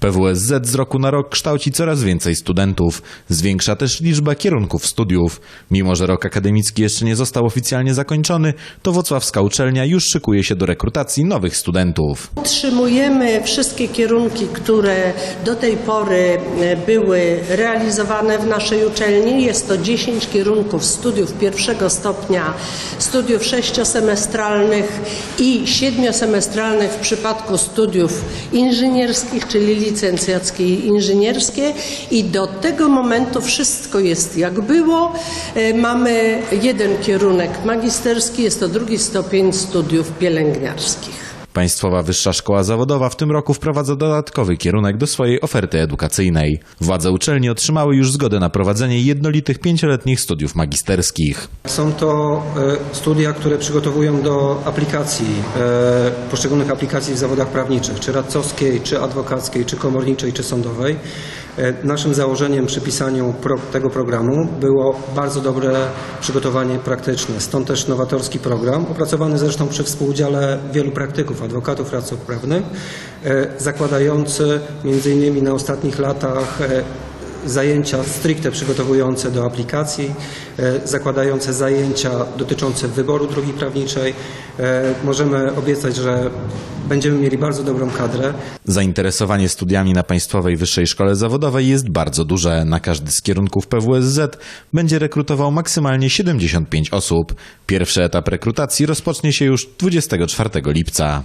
PWSZ z roku na rok kształci coraz więcej studentów. Zwiększa też liczba kierunków studiów. Mimo, że rok akademicki jeszcze nie został oficjalnie zakończony, to Wocławska uczelnia już szykuje się do rekrutacji nowych studentów. Utrzymujemy wszystkie kierunki, które do tej pory e, były realizowane w naszej uczelni. Jest to 10 kierunków studiów pierwszego stopnia, studiów sześciosemestralnych i siedmiosemestralnych w przypadku studiów inżynierskich, czyli licencjackie i inżynierskie. I do tego momentu wszystko jest jak było. E, Mamy jeden kierunek magisterski, jest to drugi stopień studiów pielęgniarskich. Państwowa Wyższa Szkoła Zawodowa w tym roku wprowadza dodatkowy kierunek do swojej oferty edukacyjnej. Władze uczelni otrzymały już zgodę na prowadzenie jednolitych pięcioletnich studiów magisterskich. Są to e, studia, które przygotowują do aplikacji, e, poszczególnych aplikacji w zawodach prawniczych, czy radcowskiej, czy adwokackiej, czy komorniczej, czy sądowej. E, Naszym założeniem przy pisaniu tego programu było bardzo dobre przygotowanie praktyczne. Stąd też nowatorski program, opracowany zresztą przy współudziale wielu praktyków, adwokatów, radców prawnych, e, zakładający między innymi na ostatnich latach e, zajęcia stricte przygotowujące do aplikacji, e, zakładające zajęcia dotyczące wyboru drogi prawniczej. E, Możemy obiecać, że będziemy mieli bardzo dobrą kadrę. Zainteresowanie studiami na Państwowej Wyższej Szkole Zawodowej jest bardzo duże. Na każdy z kierunków PWSZ będzie rekrutował maksymalnie 75 osób. Pierwszy etap rekrutacji rozpocznie się już 24 lipca.